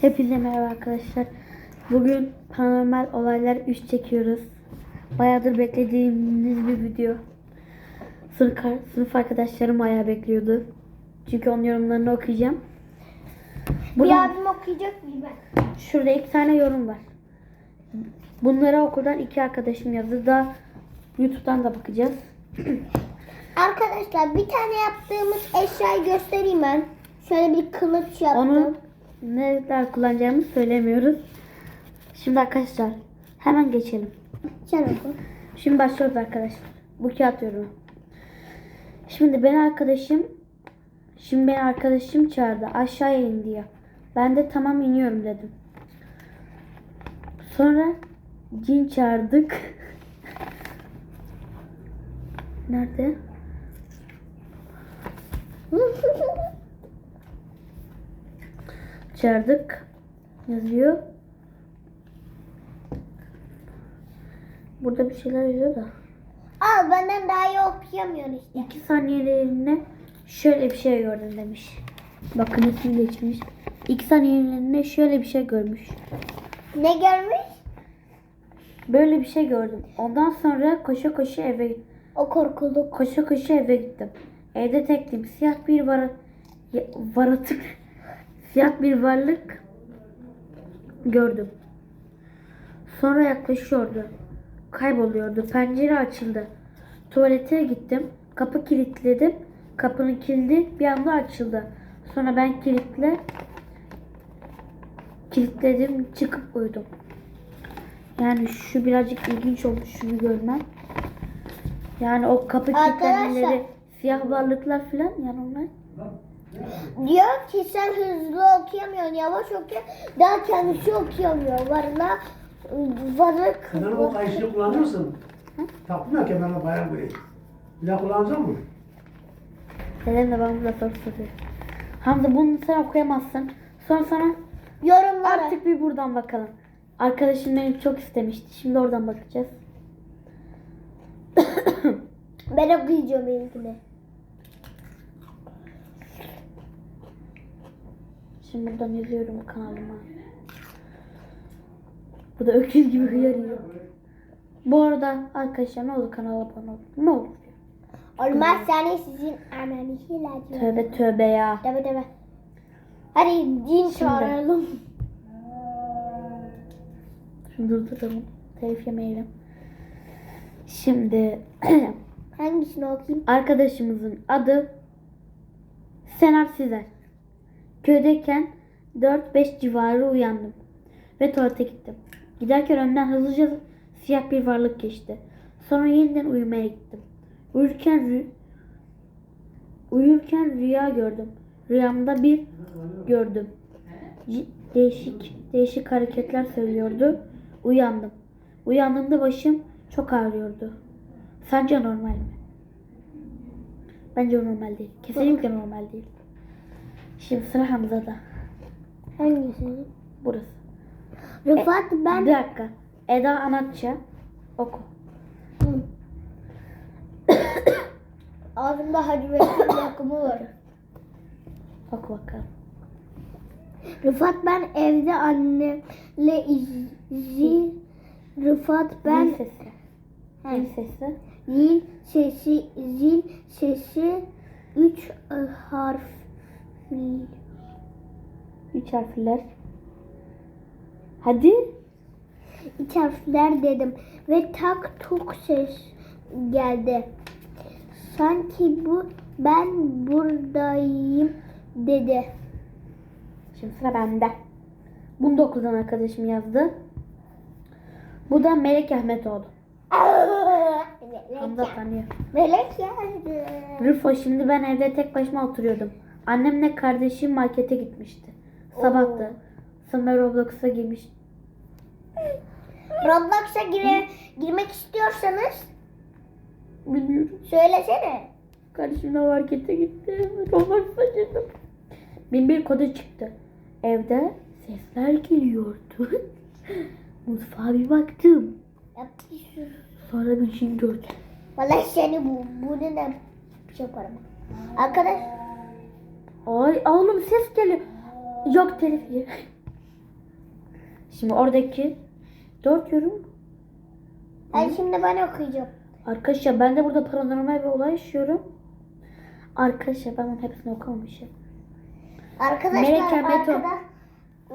Hepinize merhaba arkadaşlar. Bugün paranormal olaylar 3 çekiyoruz. Bayağıdır beklediğimiz bir video. Sınıf, sınıf arkadaşlarım bayağı bekliyordu. Çünkü onun yorumlarını okuyacağım. Bir Burada, abim okuyacak mıyım ben? şurada iki tane yorum var. Bunlara okuldan iki arkadaşım yazdı. Daha YouTube'dan da bakacağız. Arkadaşlar bir tane yaptığımız eşyayı göstereyim ben. Şöyle bir kılıç yaptım. Onu neler kullanacağımızı söylemiyoruz. Şimdi arkadaşlar hemen geçelim. Oku. Şimdi başlıyoruz arkadaşlar. Bu kağıt yorumu. Şimdi ben arkadaşım Şimdi beni arkadaşım çağırdı. Aşağıya in diye. Ben de tamam iniyorum dedim. Sonra cin çağırdık. Nerede? Çağırdık. Yazıyor. Burada bir şeyler yazıyor da. Al benden daha iyi okuyamıyorsun işte. İki saniyelerine şöyle bir şey gördüm demiş. Bakın ismi geçmiş. İki saniyelerine şöyle bir şey görmüş. Ne görmüş? Böyle bir şey gördüm. Ondan sonra koşa koşa eve O korkuluk. koşa koşa eve gittim. Evde tektim. Siyah bir var varatık siyah bir varlık gördüm. Sonra yaklaşıyordu. Kayboluyordu. Pencere açıldı. Tuvalete gittim. Kapı kilitledim. Kapının kilidi bir anda açıldı. Sonra ben kilitle kilitledim. Çıkıp uyudum. Yani şu birazcık ilginç oldu şunu görmem. Yani o kapı kilitlenmeleri, siyah varlıklar falan yani onlar. Diyor ki sen hızlı okuyamıyorsun, yavaş okuyor. Daha kendisi okuyamıyor. Varla varlık. Sen o kayışını kullanıyor musun? Taktın ya kemerine bayağı böyle. Bir daha kullanacak mısın? Dedem de bana burada soru soruyor. Hamza bunu sen okuyamazsın. Sonra sana Yorumlara. artık bir buradan bakalım. Arkadaşım benim çok istemişti. Şimdi oradan bakacağız. Ben okuyacağım benimkini. Şimdi buradan yazıyorum kanalıma. Bu da öküz gibi hıyar yiyor. Bu arada arkadaşlar ne olur kanala abone olun. Ne olur. Olmazsa sizin ananızı ilacı. Tövbe tövbe ya. Tabii tabii. Hadi din çağıralım. Şimdi durduralım. Telif yemeyelim. Şimdi Hangisini okuyayım? Arkadaşımızın adı Senar Sizer. Köydeyken 4-5 civarı uyandım ve tuvalete gittim. Giderken önden hızlıca siyah bir varlık geçti. Sonra yeniden uyumaya gittim. Uyurken rü- uyurken rüya gördüm. Rüyamda bir gördüm. C- değişik değişik hareketler söylüyordu. Uyandım. Uyandığımda başım çok ağrıyordu. Sence normal mi? Bence normal değil. Kesinlikle normal değil. Şimdi sıra Hamza'da. Hangisini? Burası. Rıfat ben Bir dakika. Eda Anatça. Oku. Ağzımda Hacı Bekir'in yakımı var. Oku bakalım. Rıfat ben evde annemle izzi Rıfat ben Zil sesi. Zil sesi. zil sesi zil sesi üç harf Üç harfler. Hadi. üç harfler dedim ve tak tuk ses geldi. Sanki bu ben buradayım dedi. Şimdi sıra bende. Bunu da okuldan arkadaşım yazdı. Bu da Melek Ahmetoğlu. Hamza tanıyor. Melek geldi. Rıfo şimdi ben evde tek başıma oturuyordum. Annemle kardeşim markete gitmişti. Sabahtı. Sonra Roblox'a girmiş. Roblox'a gire, girmek istiyorsanız Bilmiyorum. söylesene. Kardeşimle markete gitti. Roblox'a girdim. Bin bir kodu çıktı. Evde sesler geliyordu. Mutfağa bir baktım. Yapıyorsun. Sonra bir cin gördüm. Vallahi seni bu, bunu şey yaparım. Arkadaş Ay oğlum ses geliyor. Yok telif. Şimdi oradaki dört yorum. Ben şimdi ben okuyacağım. Arkadaşlar ben de burada paranormal bir olay yaşıyorum. Arkadaşlar ben bunun hepsini okumamışım. Arkadaşlar Melek Ermeto. arkada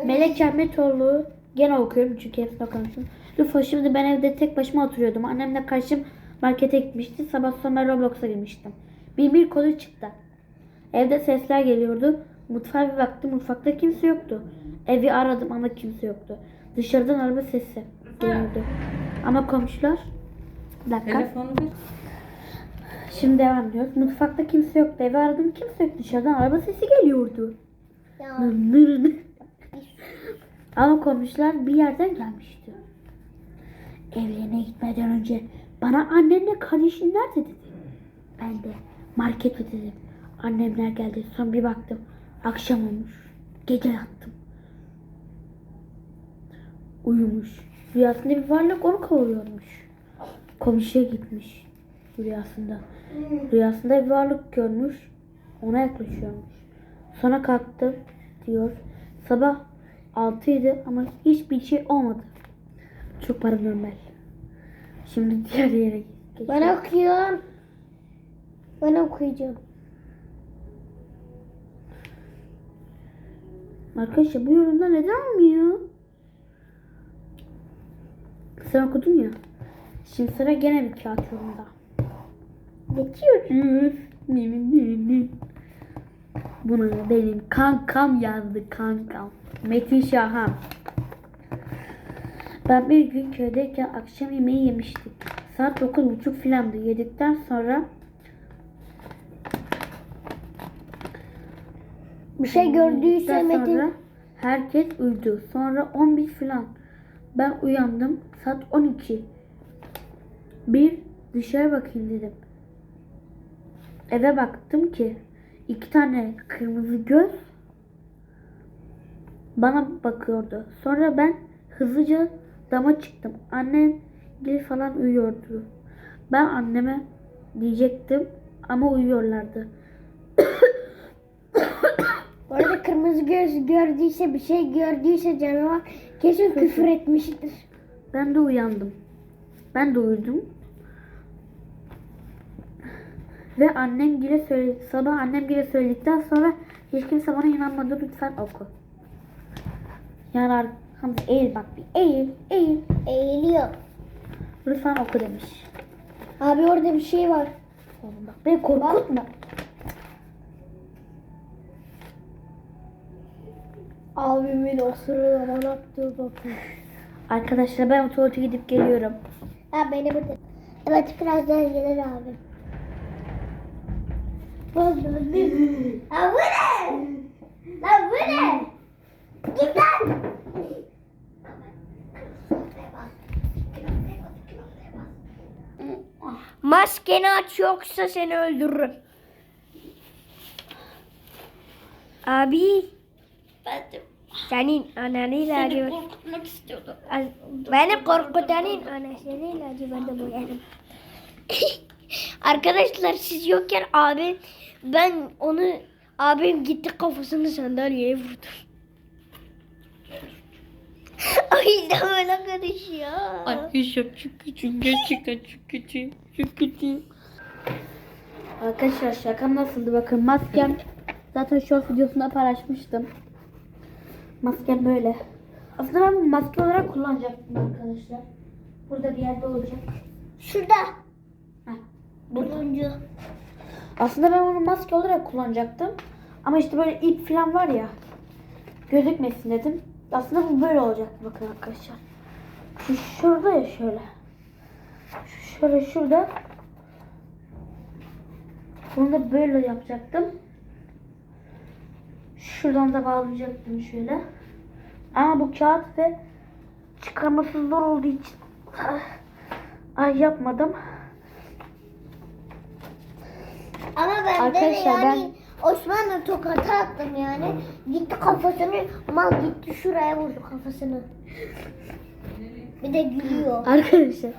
Melek Ahmetoğlu gene okuyorum çünkü hepsini okumamışım. Lütfen şimdi ben evde tek başıma oturuyordum. Annemle karşım markete gitmişti. Sabah sonra Roblox'a girmiştim. Bir bir kodu çıktı. Evde sesler geliyordu. Mutfağa bir baktım. Mutfakta kimse yoktu. Evi aradım ama kimse yoktu. Dışarıdan araba sesi geliyordu. Ama komşular... Bir dakika. Telefonu ver. Şimdi devam ediyoruz. Mutfakta kimse yoktu. Evi aradım kimse yoktu. Dışarıdan araba sesi geliyordu. Ya. Ama komşular bir yerden gelmişti. Evlerine gitmeden önce bana annenle kardeşin nerede dedi. Ben de markete dedim. Annemler geldi. Sonra bir baktım. Akşam olmuş. Gece yattım. Uyumuş. Rüyasında bir varlık onu kovalıyormuş. Komşuya gitmiş. Rüyasında. Rüyasında bir varlık görmüş. Ona yaklaşıyormuş. Sonra kalktı diyor. Sabah 6 idi ama hiçbir şey olmadı. Çok paranormal. Şimdi diğer yere geçelim. ben okuyorum. Ben okuyacağım. Arkadaşlar bu yorumda neden olmuyor? Sen okudun ya. Şimdi sıra gene bir kağıt yorumda. Geçiyoruz. Buna benim kankam yazdı kankam. Metin Şahan. Ben bir gün köydeyken akşam yemeği yemiştik. Saat 9.30 filandı. Yedikten sonra Bir şey gördüyse Yedikten Metin herkes uyudu. Sonra 11 filan. Ben uyandım. Saat 12. Bir dışarı bakayım dedim. Eve baktım ki iki tane kırmızı göz bana bakıyordu. Sonra ben hızlıca dama çıktım. Annem gel falan uyuyordu. Ben anneme diyecektim ama uyuyorlardı. Bu arada kırmızı göz gördüyse bir şey gördüyse canavar kesin küfür etmiştir. Ben de uyandım. Ben de uyudum. Ve annem gile söyledi. Sabah annem gile söyledikten sonra hiç kimse bana inanmadı. Lütfen oku. Yani Hamza eğil bak bir eğil eğil. Eğiliyor. Lütfen oku demiş. Abi orada bir şey var. Oğlum bak beni korkutma. Abimin o sırada bana attığı bakın. Arkadaşlar ben tuvalete gidip geliyorum. Ha beni bu Evet birazdan gelir abi. Vallahi. Ha bu ne? Lan bu ne? Git lan. Maskeni aç yoksa seni öldürürüm. Abi. Senin ananı ilacı Korkutmak istiyordum. Beni korkutanın anasını ilacı ben de boyarım. Arkadaşlar siz yokken abi ben onu abim gitti kafasını sandalyeye vurdu. Ay de böyle karışıyor. Arkadaşlar küçük. Gerçekten çok küçük. Çok küçük. Arkadaşlar şakam nasıldı bakın maskem zaten short videosunda paylaşmıştım. Maskem böyle. Aslında ben maske olarak kullanacaktım arkadaşlar. Burada bir yerde olacak. Şurada. Heh. Buluncu. Aslında ben onu maske olarak kullanacaktım. Ama işte böyle ip falan var ya. Gözükmesin dedim. Aslında bu böyle olacaktı bakın arkadaşlar. Şu şurada ya şöyle. Şu şöyle şurada. Bunu da böyle yapacaktım. Şuradan da bağlayacaktım şöyle. Ama bu kağıt ve çıkarması zor olduğu için ay yapmadım. Ama ben de Arkadaşlar yani Osmanlı tokatı attım yani. Gitti kafasını mal gitti şuraya vurdu kafasını. Bir de gülüyor. Arkadaşlar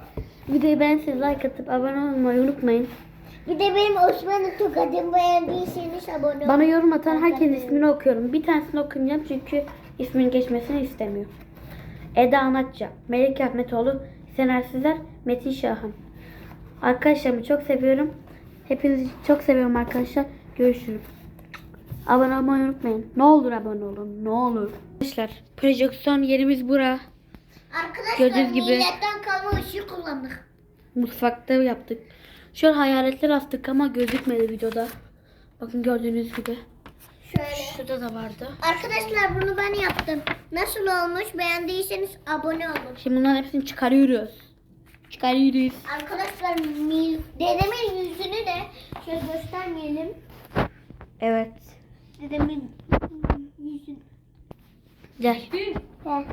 videoyu size like atıp abone olmayı unutmayın. Bir de benim Osmanlı tokatımı beğendiyseniz abone olun. Bana yorum atan herkesin ismini okuyorum. Bir tanesini okumayacağım çünkü ismin geçmesini istemiyorum. Eda Anatça, Melik Ahmetoğlu, Sener Sizler, Metin Şahan. Arkadaşlarımı çok seviyorum. Hepinizi çok seviyorum arkadaşlar. Görüşürüz. Abone olmayı unutmayın. Ne olur abone olun. Ne olur. Arkadaşlar projeksiyon yerimiz bura. Arkadaşlar Gördüğünüz gibi- milletten kalma ışığı kullandık. Mutfakta yaptık. An hayaletler astık ama gözükmedi videoda. Bakın gördüğünüz gibi. Şöyle. Şurada da vardı. Arkadaşlar bunu ben yaptım. Nasıl olmuş? Beğendiyseniz abone olun. Şimdi bunların hepsini çıkarıyoruz. Çıkarıyoruz. Arkadaşlar mil, dedemin yüzünü de şöyle göstermeyelim. Evet. Dedemin yüzünü. Gel. Gel.